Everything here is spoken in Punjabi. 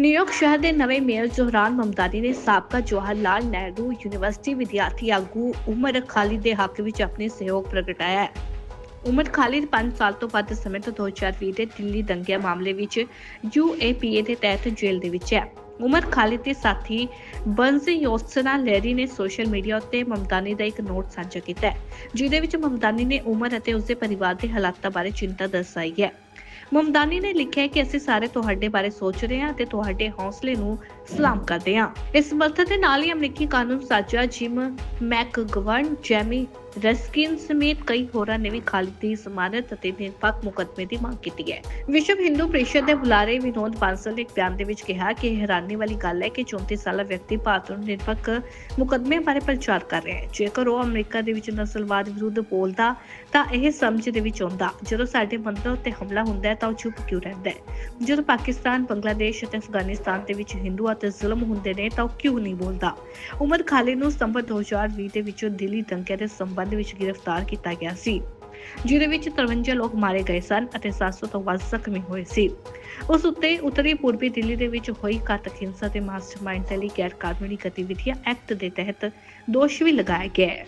ਨਿਊਯਾਰਕ ਸ਼ਹਿਰ ਦੇ ਨਵੇਂ ਮੇਅਰ ਜ਼ੋਹਰਾਨ ਮਮਦਾਨੀ ਨੇ ਸਾਬਕਾ ਜਵਾਹਰ ਲਾਲ ਨਹਿਰੂ ਯੂਨੀਵਰਸਿਟੀ ਵਿਦਿਆਰਥੀ ਆਗੂ ਉਮਰ ਖਾਲਿਦ ਦੇ ਹੱਕ ਵਿੱਚ ਆਪਣੇ ਸਹਿਯੋਗ ਪ੍ਰਗਟਾਇਆ ਹੈ। ਉਮਰ ਖਾਲਿਦ 5 ਸਾਲ ਤੋਂ ਵੱਧ ਸਮੇਂ ਤੋਂ 2020 ਦੇ ਦਿੱਲੀ ਦੰਗਿਆਂ ਮਾਮਲੇ ਵਿੱਚ ਯੂਏਪੀਏ ਦੇ ਤਹਿਤ ਜੇਲ੍ਹ ਦੇ ਵਿੱਚ ਹੈ। ਉਮਰ ਖਾਲਿਦ ਦੇ ਸਾਥੀ ਬੰਜ਼ੀ ਯੋਸਨਾ ਲੈਰੀ ਨੇ ਸੋਸ਼ਲ ਮੀਡੀਆ ਉੱਤੇ ਮਮਦਾਨੀ ਦਾ ਇੱਕ ਨੋਟ ਸਾਂਝਾ ਕੀਤਾ ਹੈ, ਜਿਹਦੇ ਵਿੱਚ ਮਮਦਾਨੀ ਨੇ ਉਮਰ ਅਤੇ ਉਸਦੇ ਪਰਿਵਾਰ ਦੇ ਹਾਲਾਤਾਂ ਬਾਰੇ ਚਿੰਤਾ ਦਰਸਾਈ ਹੈ। ਮਮਦਾਨੀ ਨੇ ਲਿਖਿਆ ਕਿ ਅਸੀਂ ਸਾਰੇ ਤੁਹਾਡੇ ਬਾਰੇ ਸੋਚ ਰਹੇ ਹਾਂ ਤੇ ਤੁਹਾਡੇ ਹੌਸਲੇ ਨੂੰ ਸਲਾਮ ਕਰਦੇ ਹਾਂ। ਇਸ ਸਮਰਥਨ ਦੇ ਨਾਲ ਹੀ ਅਮਰੀਕੀ ਕਾਨੂੰਨ ਸਾਜ਼ਾ ਜਿਮ ਮੈਕਗਵਰਨ, ਜੈਮੀ ਰਸਕਿਨ ਸਮੇਤ ਕਈ ਹੋਰਾਂ ਨੇ ਵੀ ਖਾਲਿਦ ਦੀ ਜ਼ਮਾਨਤ ਅਤੇ ਨਿਰਪੱਖ ਮੁਕੱਦਮੇ ਦੀ ਮੰਗ ਕੀਤੀ ਹੈ। ਵਿਸ਼ਵ ਹਿੰਦੂ ਪ੍ਰੀਸ਼ਦ ਦੇ ਬੁਲਾਰੇ ਵਿਨੋਦ ਬਾਂਸਲ ਨੇ ਇੱਕ ਬਿਆਨ ਦੇ ਵਿੱਚ ਕਿਹਾ ਕਿ ਹੈਰਾਨੀ ਵਾਲੀ ਗੱਲ ਹੈ ਕਿ 34 ਸਾਲਾ ਵਿਅਕਤੀ ਭਾਰਤ ਨੂੰ ਨਿਰਪੱਖ ਮੁਕੱਦਮੇ ਬਾਰੇ ਪ੍ਰਚਾਰ ਕਰ ਰਿਹਾ ਹੈ। ਜੇਕਰ ਉਹ ਅਮਰੀਕਾ ਦੇ ਵਿੱਚ ਨਸਲਵਾਦ ਵਿਰੁੱਧ ਬੋਲਦਾ, ਤਾਂ ਇਹ ਸਮਝ ਦੇ ਵਿੱਚ ਆਉਂਦਾ। ਜਦੋਂ ਸਾਡੇ ਮੰਦਰ ਉੱਤੇ ਹਮਲਾ ਹੁੰਦਾ ਹੈ, ਤਾਂ ਉਹ ਚੁੱਪ ਕਿਉਂ ਰਹਿੰਦਾ ਹੈ? ਜਦੋਂ ਪਾਕਿਸਤਾਨ, ਬੰਗਲਾਦੇਸ਼ ਅਤੇ ਅਫਗਾਨਿਸਤਾਨ ਦੇ ਵਿੱਚ ਹਿੰਦੂਆਂ ਤੇ ਜ਼ੁਲਮ ਹੁੰਦੇ ਨੇ, ਤਾਂ ਉਹ ਕਿਉਂ ਨਹੀਂ ਬੋਲਦਾ? ਉਮਰ ਖਾਲਿਦ ਨੂੰ ਸਤੰਬਰ 2020 ਦੇ ਵਿੱਚ ਦਿੱਲੀ ਦੰਗਿਆਂ ਦੇ ਸੰਬੰਧ ਵਿੱਚ ਗ੍ਰਿਫਤਾਰ ਕੀਤਾ ਗਿਆ ਸੀ, ਜਿਹਦੇ ਵਿੱਚ 53 ਲੋਕ ਮਾਰੇ ਗਏ ਸਨ ਅਤੇ 700 ਤੋਂ ਵੱਧ ਜ਼ਖਮੀ ਹੋਏ ਸੀ। ਉਸ ਉੱਤੇ ਉੱਤਰੀ ਪੂਰਬੀ ਦਿੱਲੀ ਦੇ ਵਿੱਚ ਹੋਈ ਘਾਤਕ ਹਿੰਸਾ ਦੇ ਮਾਸਟਰਮਾਈਂਡ ਦੇ ਲਈ ਗੈਰ ਕਾਨੂੰਨੀ ਗਤੀਵਿਧੀਆਂ ਐਕਟ ਦੇ ਤਹਿਤ ਦੋਸ਼ ਵੀ ਲਗਾਇਆ ਗਿਆ ਹੈ।